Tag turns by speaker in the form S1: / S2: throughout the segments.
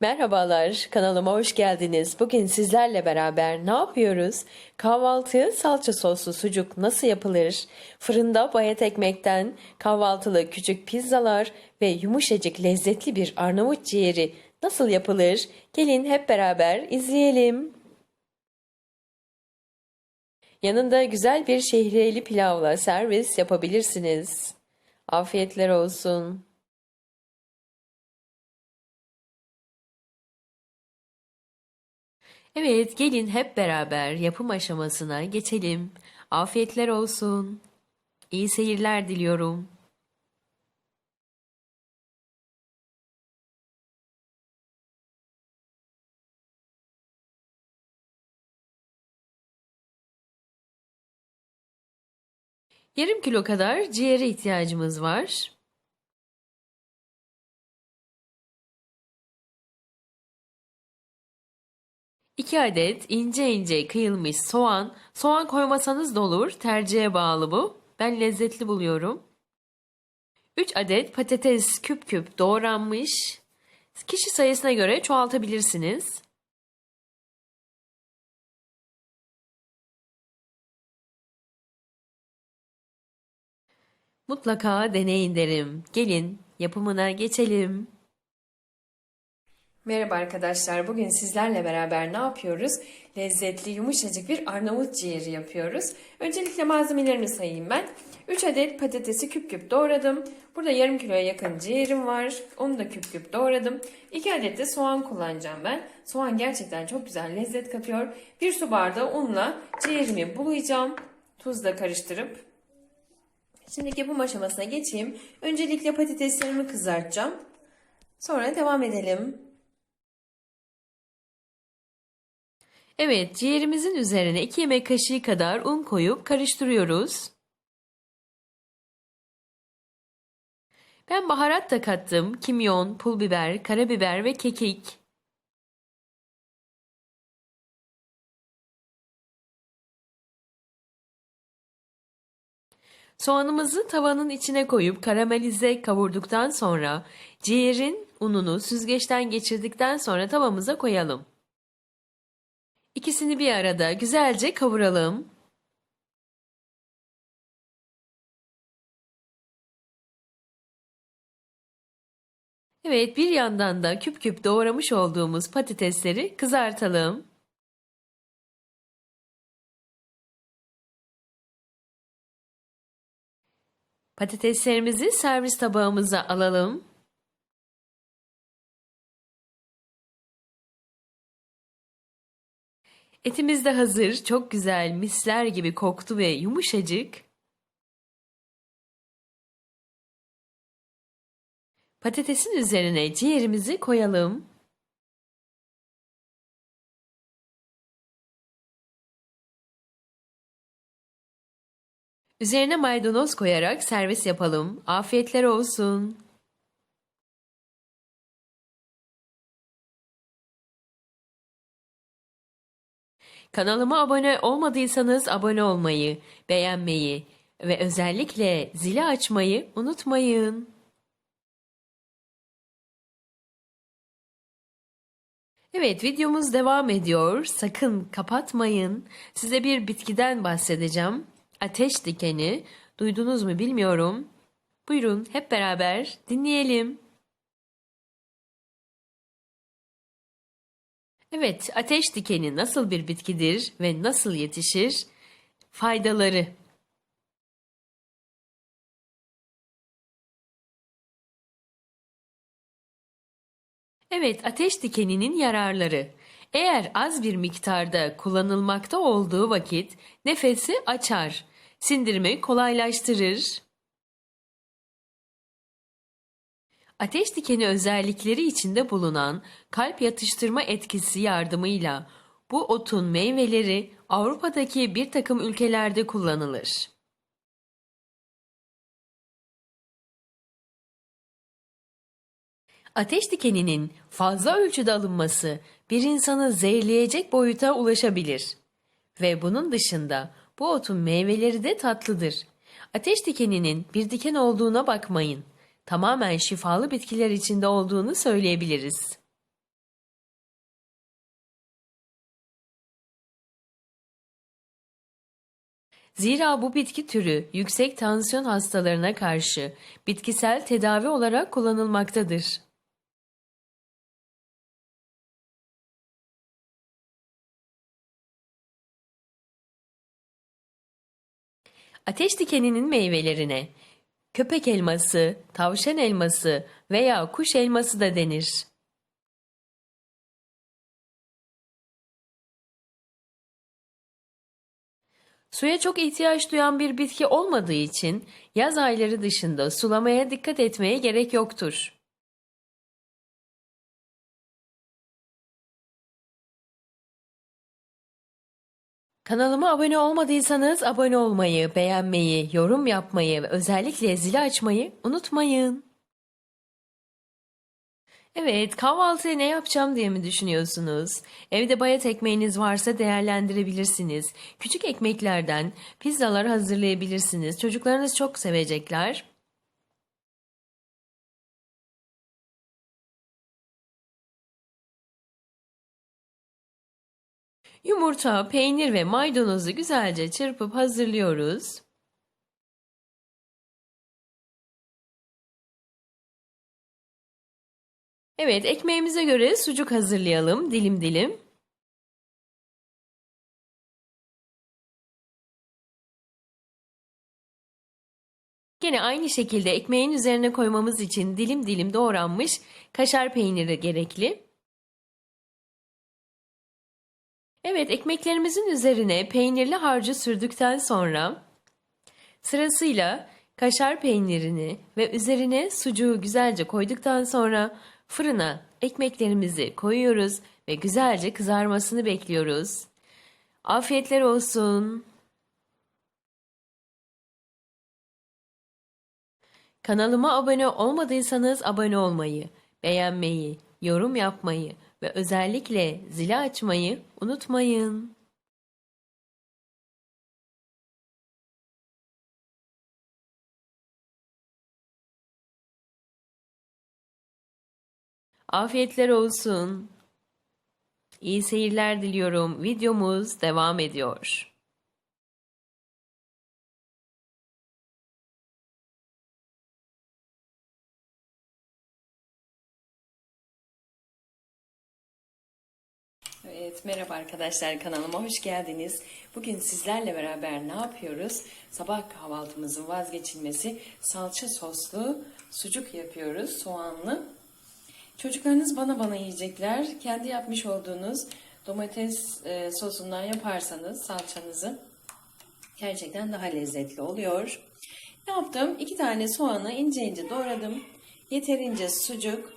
S1: Merhabalar, kanalıma hoş geldiniz. Bugün sizlerle beraber ne yapıyoruz? Kahvaltıya salça soslu sucuk nasıl yapılır? Fırında bayat ekmekten kahvaltılı küçük pizzalar ve yumuşacık lezzetli bir Arnavut ciğeri nasıl yapılır? Gelin hep beraber izleyelim. Yanında güzel bir şehriyeli pilavla servis yapabilirsiniz. Afiyetler olsun. Evet, gelin hep beraber yapım aşamasına geçelim. Afiyetler olsun. İyi seyirler diliyorum. Yarım kilo kadar ciğere ihtiyacımız var. 2 adet ince ince kıyılmış soğan. Soğan koymasanız da olur. Tercihe bağlı bu. Ben lezzetli buluyorum. 3 adet patates küp küp doğranmış. Kişi sayısına göre çoğaltabilirsiniz. Mutlaka deneyin derim. Gelin yapımına geçelim. Merhaba arkadaşlar. Bugün sizlerle beraber ne yapıyoruz? Lezzetli, yumuşacık bir Arnavut ciğeri yapıyoruz. Öncelikle malzemelerimi sayayım ben. 3 adet patatesi küp küp doğradım. Burada yarım kiloya yakın ciğerim var. Onu da küp küp doğradım. 2 adet de soğan kullanacağım ben. Soğan gerçekten çok güzel lezzet katıyor. 1 su bardağı unla ciğerimi bulayacağım. Tuzla karıştırıp. Şimdi yapım aşamasına geçeyim. Öncelikle patateslerimi kızartacağım. Sonra devam edelim. Evet, ciğerimizin üzerine 2 yemek kaşığı kadar un koyup karıştırıyoruz. Ben baharat da kattım. Kimyon, pul biber, karabiber ve kekik. Soğanımızı tavanın içine koyup karamelize kavurduktan sonra ciğerin ununu süzgeçten geçirdikten sonra tavamıza koyalım. İkisini bir arada güzelce kavuralım. Evet, bir yandan da küp küp doğramış olduğumuz patatesleri kızartalım. Patateslerimizi servis tabağımıza alalım. Etimiz de hazır. Çok güzel, misler gibi koktu ve yumuşacık. Patatesin üzerine ciğerimizi koyalım. Üzerine maydanoz koyarak servis yapalım. Afiyetler olsun. Kanalıma abone olmadıysanız abone olmayı, beğenmeyi ve özellikle zili açmayı unutmayın. Evet videomuz devam ediyor. Sakın kapatmayın. Size bir bitkiden bahsedeceğim. Ateş dikeni. Duydunuz mu bilmiyorum. Buyurun hep beraber dinleyelim. Evet, ateş dikeni nasıl bir bitkidir ve nasıl yetişir? Faydaları. Evet, ateş dikeninin yararları. Eğer az bir miktarda kullanılmakta olduğu vakit nefesi açar, sindirimi kolaylaştırır, Ateş dikeni özellikleri içinde bulunan kalp yatıştırma etkisi yardımıyla bu otun meyveleri Avrupa'daki bir takım ülkelerde kullanılır. Ateş dikeninin fazla ölçüde alınması bir insanı zehirleyecek boyuta ulaşabilir. Ve bunun dışında bu otun meyveleri de tatlıdır. Ateş dikeninin bir diken olduğuna bakmayın tamamen şifalı bitkiler içinde olduğunu söyleyebiliriz. Zira bu bitki türü yüksek tansiyon hastalarına karşı bitkisel tedavi olarak kullanılmaktadır. Ateş dikeninin meyvelerine köpek elması, tavşan elması veya kuş elması da denir. Suya çok ihtiyaç duyan bir bitki olmadığı için yaz ayları dışında sulamaya dikkat etmeye gerek yoktur. Kanalıma abone olmadıysanız abone olmayı, beğenmeyi, yorum yapmayı ve özellikle zili açmayı unutmayın. Evet, kahvaltıya ne yapacağım diye mi düşünüyorsunuz? Evde bayat ekmeğiniz varsa değerlendirebilirsiniz. Küçük ekmeklerden pizzalar hazırlayabilirsiniz. Çocuklarınız çok sevecekler. Yumurta, peynir ve maydanozu güzelce çırpıp hazırlıyoruz. Evet, ekmeğimize göre sucuk hazırlayalım dilim dilim. Gene aynı şekilde ekmeğin üzerine koymamız için dilim dilim doğranmış kaşar peyniri gerekli. Evet, ekmeklerimizin üzerine peynirli harcı sürdükten sonra sırasıyla kaşar peynirini ve üzerine sucuğu güzelce koyduktan sonra fırına ekmeklerimizi koyuyoruz ve güzelce kızarmasını bekliyoruz. Afiyetler olsun. Kanalıma abone olmadıysanız abone olmayı, beğenmeyi, yorum yapmayı ve özellikle zili açmayı unutmayın. Afiyetler olsun. İyi seyirler diliyorum. Videomuz devam ediyor.
S2: Evet, merhaba arkadaşlar kanalıma hoş geldiniz. Bugün sizlerle beraber ne yapıyoruz? Sabah kahvaltımızın vazgeçilmesi salça soslu sucuk yapıyoruz, soğanlı. Çocuklarınız bana bana yiyecekler. Kendi yapmış olduğunuz domates e, sosundan yaparsanız salçanızı gerçekten daha lezzetli oluyor. Ne yaptım? İki tane soğanı ince ince doğradım. Yeterince sucuk,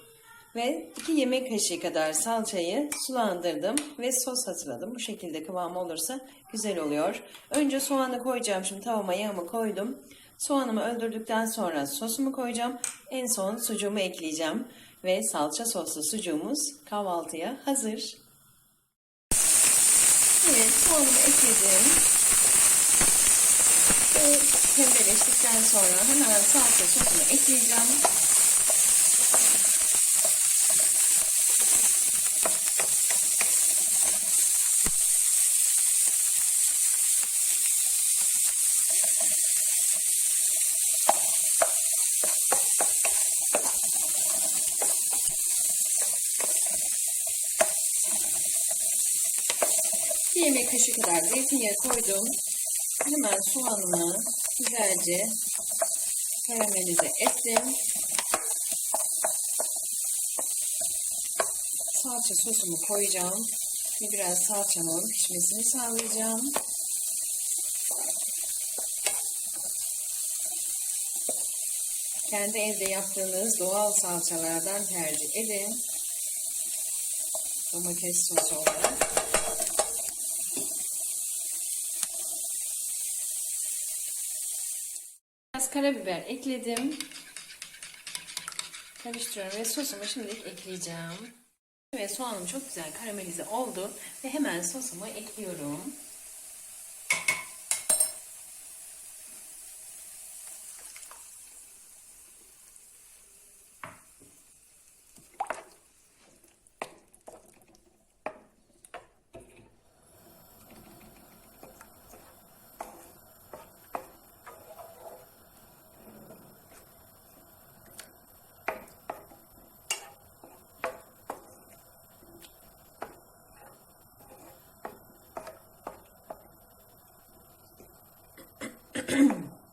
S2: ve 2 yemek kaşığı kadar salçayı sulandırdım ve sos hazırladım. Bu şekilde kıvamı olursa güzel oluyor. Önce soğanı koyacağım. Şimdi tavama yağımı koydum. Soğanımı öldürdükten sonra sosumu koyacağım. En son sucuğumu ekleyeceğim. Ve salça soslu sucuğumuz kahvaltıya hazır. Evet soğanımı ekledim. Ve pembeleştikten sonra hemen salça sosunu ekleyeceğim. Bir yemek kaşığı kadar zeytinyağı koydum. Hemen soğanımı güzelce karamelize ettim. Salça sosumu koyacağım. Ve biraz salçamın pişmesini sağlayacağım. Kendi evde yaptığınız doğal salçalardan tercih edin. Domates sosu olarak. Karabiber ekledim. Karıştırıyorum ve sosumu şimdilik ekleyeceğim. Ve soğanım çok güzel karamelize oldu ve hemen sosumu ekliyorum.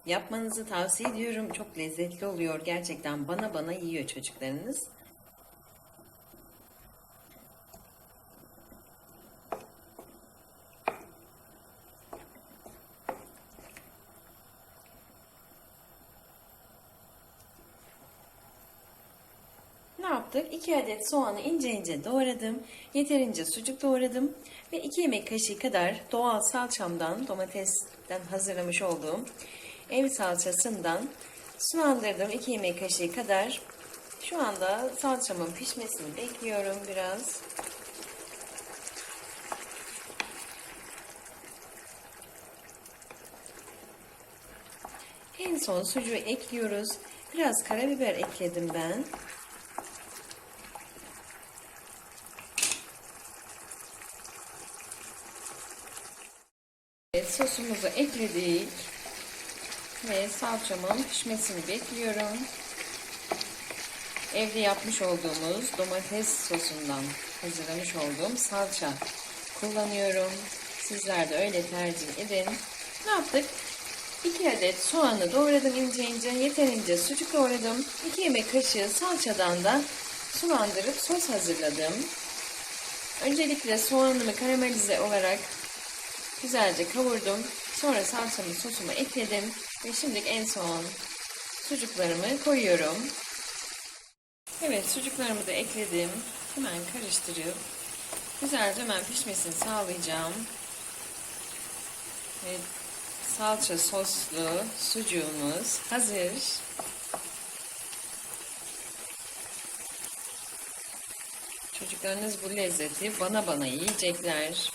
S2: Yapmanızı tavsiye ediyorum. Çok lezzetli oluyor. Gerçekten bana bana yiyor çocuklarınız. Ne yaptık? 2 adet soğanı ince ince doğradım. Yeterince sucuk doğradım. Ve 2 yemek kaşığı kadar doğal salçamdan, domatesten hazırlamış olduğum ev salçasından sulandırdım. 2 yemek kaşığı kadar. Şu anda salçamın pişmesini bekliyorum biraz. En son sucuğu ekliyoruz. Biraz karabiber ekledim ben. Evet, sosumuzu ekledik. Ve salçamın pişmesini bekliyorum. Evde yapmış olduğumuz domates sosundan hazırlamış olduğum salça kullanıyorum. Sizler de öyle tercih edin. Ne yaptık? 2 adet soğanı doğradım ince ince. Yeterince sucuk doğradım. 2 yemek kaşığı salçadan da sulandırıp sos hazırladım. Öncelikle soğanımı karamelize olarak Güzelce kavurdum. Sonra salçamı sosumu ekledim. Ve şimdi en son sucuklarımı koyuyorum. Evet sucuklarımı da ekledim. Hemen karıştırıp güzelce hemen pişmesini sağlayacağım. Ve salça soslu sucuğumuz hazır. Çocuklarınız bu lezzeti bana bana yiyecekler.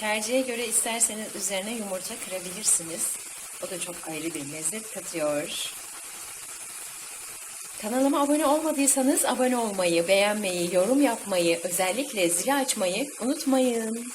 S2: Tercihe göre isterseniz üzerine yumurta kırabilirsiniz. O da çok ayrı bir lezzet katıyor. Kanalıma abone olmadıysanız abone olmayı, beğenmeyi, yorum yapmayı, özellikle zili açmayı unutmayın.